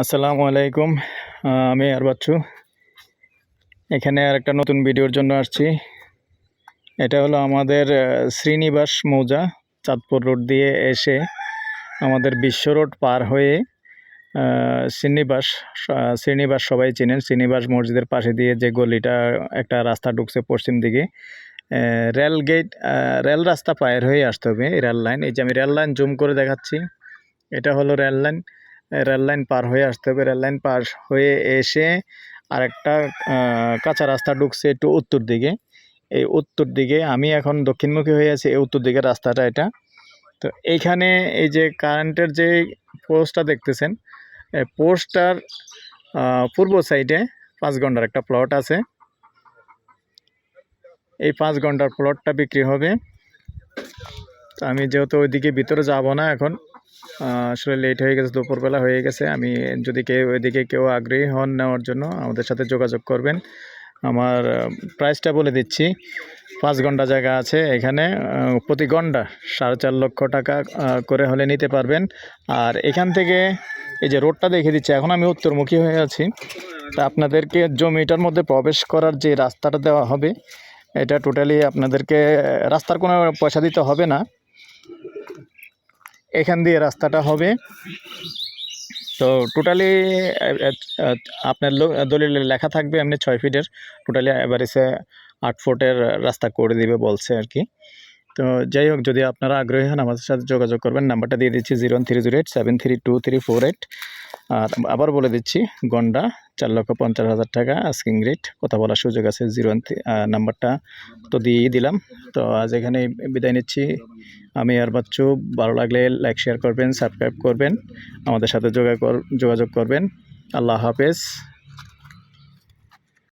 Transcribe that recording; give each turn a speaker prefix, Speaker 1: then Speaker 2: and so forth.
Speaker 1: আসসালামু আলাইকুম। আমি আর বাচ্চু। এখানে আর একটা নতুন ভিডিওর জন্য আসছি। এটা হলো আমাদের শ্রীনিবাস মৌজা, চাঁদপুর রোড দিয়ে এসে আমাদের বিশ্ব রোড পার হয়ে শ্রীনিবাস শ্রীনিবাস সবাই চেনেন। শ্রীনিবাস মসজিদের পাশে দিয়ে যে গলিটা, একটা রাস্তা ঢুকছে পশ্চিম দিকে রেল গেট রেল রাস্তা পায়ের হয়ে আসতে হবে। রেল লাইন, এই যে আমি রেল লাইন জুম করে দেখাচ্ছি, এটা হলো রেল লাইন। রেল লাইন পার হয়ে আসতে হবে। রেল লাইন পার হয়ে এসে আরেকটা কাঁচা রাস্তা ঢুকছে একটু উত্তর দিকে। এই উত্তর দিকে আমি এখন দক্ষিণমুখী হয়ে আছি, এই উত্তর দিকের রাস্তাটা এটা। তো এইখানে এই যে কারেন্টের যে পোস্টটা দেখতেছেন পোস্টটার পূর্ব সাইডে পাঁচ ঘণ্টার একটা প্লট আছে। এই পাঁচ ঘণ্টার প্লটটা বিক্রি হবে। তো আমি যেহেতু ওইদিকে ভিতরে যাব না এখন আসলে লেট হয়ে গেছে, দুপুরবেলা হয়ে গেছে। আমি যদি কেউ এদিকে কেউ আগ্রহী হন নেওয়ার জন্য আমাদের সাথে যোগাযোগ করবেন। আমার প্রাইসটা বলে দিচ্ছি। পাঁচ ঘণ্টা জায়গা আছে এখানে প্রতি ঘণ্টা সাড়ে চার লক্ষ টাকা করে হলে নিতে পারবেন। আর এখান থেকে এই যে রোডটা দেখে দিচ্ছে, এখন আমি উত্তরমুখী হয়ে আছি। তা আপনাদেরকে জমিটার মধ্যে প্রবেশ করার যে রাস্তাটা দেওয়া হবে, এটা টোটালি আপনাদেরকে রাস্তার কোনো পয়সা দিতে হবে না। এখান দিয়ে রাস্তাটা হবে। তো টোটালি আপনার দলিল লেখা থাকবে এমনি ছয় ফিটের টোটালি এভারেজে আট ফুটের রাস্তা করে দিবে বলছে আর কি। তো যাই হোক, যদি আপনারা আগ্রহী হন আমাদের সাথে যোগাযোগ করবেন, নাম্বারটা দিয়ে দিচ্ছি zero three zero eight, seven three two three four eight. আর আবার বলে দিচ্ছি, গন্ডা চার লক্ষ পঞ্চাশ হাজার টাকা আস্কিং রেট কথা বলার সুযোগ আছে, জিরো নাম্বারটা তো দিয়েই দিলাম। তো আজ এখানে বিদায় নিচ্ছি। আমি আর বাচ্চু ভালো লাগলে লাইক শেয়ার করবেন সাবস্ক্রাইব করবেন, আমাদের সাথে যোগাযোগ যোগাযোগ করবেন। আল্লাহ হাফেজ।